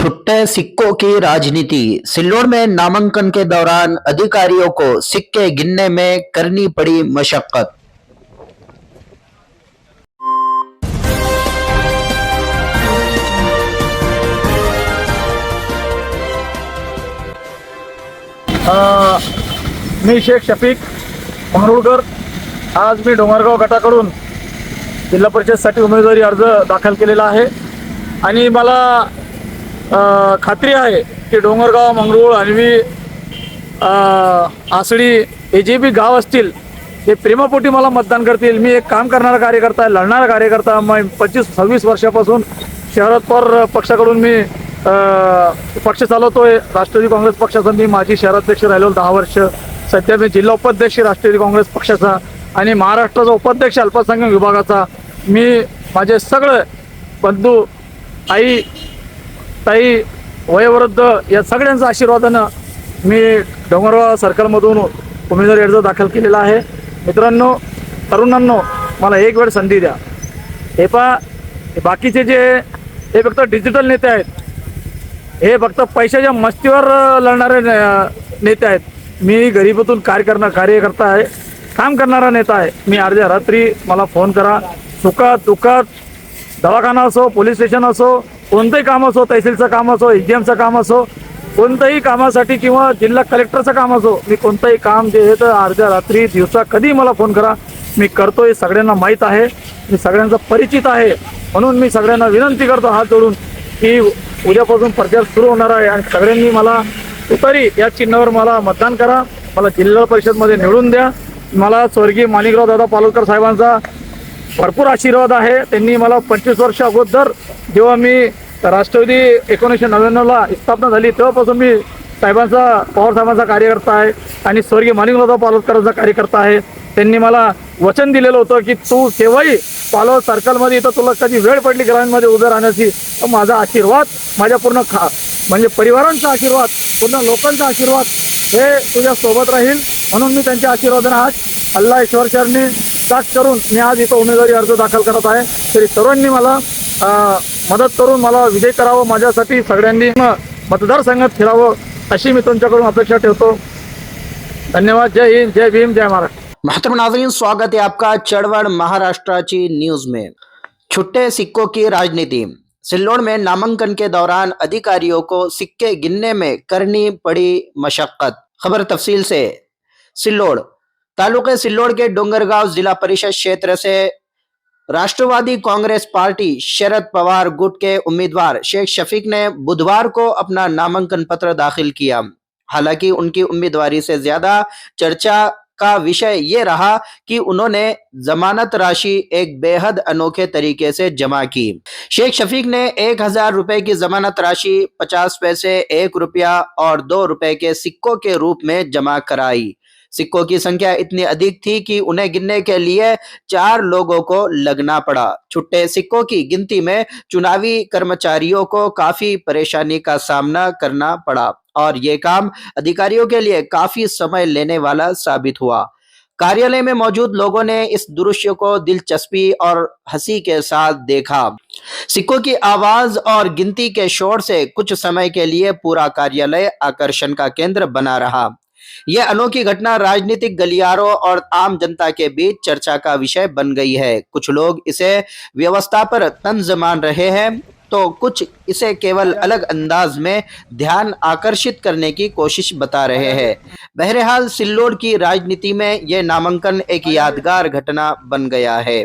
छुट्टे सिक्कों की राजनीति। सिल्लोड़ में नामांकन के दौरान अधिकारियों को सिक्के गिनने में करनी पड़ी मशक्कत। मी शेख शफीक मंगरुळकर आज मी डोंगरगाव गटाकडून जिल्हा परिषदसाठी उमेदवारी अर्ज़ दाखल केलेला आहे. आणि मला खात्री आहे की डोंगरगाव मंगरूळ आणवी आसडी हे जे बी गाव असतील ते प्रेमापोटी मला मतदान करतील. मी एक काम करणारा कार्यकर्ता आहे लढणारा कार्यकर्ता मग पंचवीस सव्वीस वर्षापासून शहरात पर पक्षाकडून मी पक्ष चालवतोय. राष्ट्रवादी काँग्रेस पक्षाचा मी माजी शहराध्यक्ष राहिलो दहा वर्ष. सध्या मी जिल्हा उपाध्यक्ष राष्ट्रवादी काँग्रेस पक्षाचा. आणि महाराष्ट्राचा उपाध्यक्ष अल्पसंख्याक विभागाचा. मी माझे सगळे बंधू आई ताई वयोवृद्ध या सगळ्यांचा आशीर्वादानं मी डोंगरगाव सर्कलमधून उमेदवारी अर्ज दाखल केलेला आहे. मित्रांनो तरुणांनो मला एक वेळ संधी द्या. हे पा बाकीचे जे हे फक्त डिजिटल नेते आहेत. हे फक्त पैशाच्या मस्तीवर लढणारे ने- नेते आहेत. मी गरिबातून कार्य करणार कार्यकर्ता आहे काम करणारा नेता आहे. मी अर्ध्या रात्री मला फोन करा. सुखात दुःखात दवाखाना असो पोलीस स्टेशन असो कोणतंही काम असो तहसीलचं काम असो एजीएमचं काम असो कोणत्याही कामासाठी किंवा जिल्हा कलेक्टरचं काम असो मी कोणतंही काम जे आहे तर अर्ध्या रात्री दिवसा कधी मला फोन करा. मी करतो हे सगळ्यांना माहीत आहे. मी सगळ्यांचा परिचित आहे. म्हणून मी सगळ्यांना विनंती करतो हात जोडून की उद्यापासून प्रचार सुरू होणार आहे आणि सगळ्यांनी मला तुतारी या चिन्हावर मला मतदान करा. मला जिल्हा परिषदमध्ये निवडून द्या. मला स्वर्गीय माणिकराव दादा पालोदकर साहेबांचा भरपूर आशीर्वाद आहे. त्यांनी मला पंचवीस वर्ष अगोदर जेव्हा मी राष्ट्रवादी एकोणीसशे नव्याण्णवला स्थापना झाली तेव्हापासून मी साहेबांचा पवार साहेबांचा कार्यकर्ता आहे आणि स्वर्गीय माणिकराव पालोदकरांचा कार्यकर्ता आहे. त्यांनी मला वचन दिलेलं होतं की तू केव्हाही पालो सर्कलमध्ये इथं तुला कधी वेळ पडली ग्रामीणमध्ये उभं राहण्याची तर माझा आशीर्वाद माझ्या पूर्ण खा म्हणजे परिवारांचा आशीर्वाद पूर्ण लोकांचा आशीर्वाद हे तुझ्या सोबत राहील. म्हणून मी त्यांच्या आशीर्वादाने आज अल्ला ईश्वरचरणी साथ करून मी आज इथं उमेदवारी अर्ज दाखल करत आहे. तरी सर्वांनी मला मदत करून मला विजय करावं माझ्यासाठी सगळ्यांनी मतदारसंघात फिरावं अशी मी तुमच्याकडून अपेक्षा ठेवतो. धन्यवाद. जय हिंद जय भीम जय महाराष्ट्र. मोहतरम नाजरीन स्वागत है आपका चढ़वड़ महाराष्ट्राची न्यूज में. छुट्टे सिक्कों की राजनीति. सिल्लोड़ में नामांकन के दौरान अधिकारियों को सिक्के गिनने में करनी पड़ी मशक्कत. खबर तफसील से. सिल्लोड़ तालुके सिल्लोड़ के डोंगरगांव जिला परिषद क्षेत्र से राष्ट्रवादी कांग्रेस पार्टी शरद पवार गुट के उम्मीदवार शेख शफीक ने बुधवार को अपना नामांकन पत्र दाखिल किया। हालाँकि उनकी उम्मीदवारी से ज़्यादा चर्चा का विषय ये रहा कि उन्होंने जमानत राशि एक बेहद अनोखे तरीके से जमा की। शेख शफीक ने एक हज़ार रुपए की जमानत राशि, पचास पैसे, एक रुपया और दो रुपए के सिक्कों के रूप में जमा कराई। सिक्कों की संख्या इतनी अधिक थी कि उन्हें गिनने के लिए चार लोगों को लगना पड़ा। छुट्टे सिक्कों की गिनती में चुनावी कर्मचारियों को काफ़ी परेशानी का सामना करना पड़ा और ये काम अधिकारियों के लिए काफ़ी समय लेने वाला साबित हुआ। कार्यालय में मौजूद लोगों ने इस दृश्य को दिलचस्पी और हँसी के साथ देखा। सिक्कों की आवाज़ और गिनती के शोर से कुछ समय के लिए पूरा कार्यालय आकर्षण का केंद्र बना रहा। यह अनोखी घटना राजनीतिक गलियारों और आम जनता के बीच चर्चा का विषय बन गई है। कुछ लोग इसे व्यवस्था पर तंज मान रहे हैं तो कुछ इसे केवल अलग अंदाज में ध्यान आकर्षित करने की कोशिश बता रहे हैं। बहरहाल, सिल्लोड की राजनीति में यह नामांकन एक यादगार घटना बन गया है।